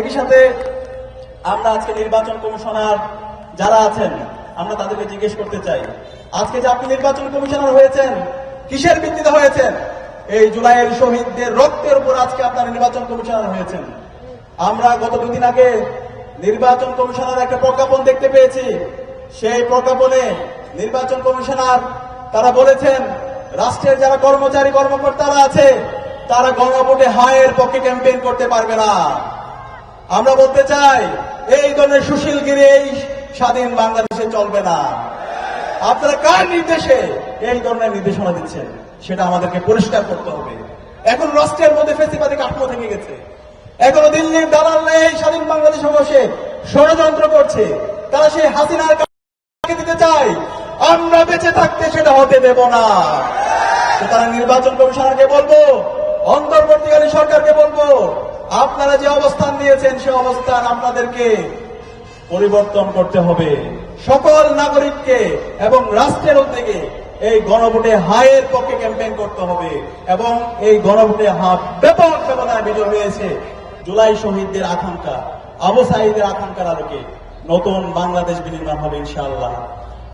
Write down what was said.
একই সাথে আমরা আজকে নির্বাচন কমিশনার যারা আছেন, আমরা তাদেরকে জিজ্ঞেস করতে চাই, আজকে যে আপনি নির্বাচন কমিশনার হয়েছেন, কিসের ভিত্তিতে হয়েছেন? এই জুলাইয়ের শহীদদের রক্তের উপর আজকে আপনারা নির্বাচন কমিশনার হয়েছেন। আমরা গত দুদিন আগে নির্বাচন কমিশনার একটা প্রজ্ঞাপন দেখতে পেয়েছি। সেই প্রজ্ঞাপনে নির্বাচন কমিশনার তারা বলেছেন, রাষ্ট্রের যারা কর্মচারী কর্মকর্তারা আছে, তারা গণভোটে হায়ের পক্ষে ক্যাম্পেইন করতে পারবে না। আমরা বলতে চাই, এই ধরনের সুশীলগিরি এই স্বাধীন বাংলাদেশে চলবে না। আপনারা কার নির্দেশে এই ধরনের নির্দেশনা দিচ্ছেন? সেটা আমাদেরকে পরিষ্কার করতে হবে। এখন রাষ্ট্রের মধ্যে ফেসিবাদী কাঠামো থেকে গেছে। এখনও দিল্লির দালাল এই স্বাধীন বাংলাদেশে বসে ষড়যন্ত্র করছে। তারা সেই হাসিনার দিতে চায়, আমরা বেঁচে থাকতে সেটা হতে দেব না। তারা নির্বাচন কমিশনারকে বলব, অন্তর্বর্তীকালীন সরকারকে বলব আপনারা যে অবস্থান নিয়েছেন, সে অবস্থান আপনাদেরকে পরিবর্তন করতে হবে। সকল নাগরিককে এবং রাষ্ট্রের উদ্যোগে এই গণভোটে হায়ের পক্ষে ক্যাম্পেইন করতে হবে এবং এই গণভোটে হা ব্যাপক ব্যবধানে বিজয় হয়েছে জুলাই শহীদদের আকাঙ্ক্ষা, আবু সাহিদের আকাঙ্ক্ষার আলোকে নতুন বাংলাদেশ বিনির্মাণ হবে ইনশাআল্লাহ।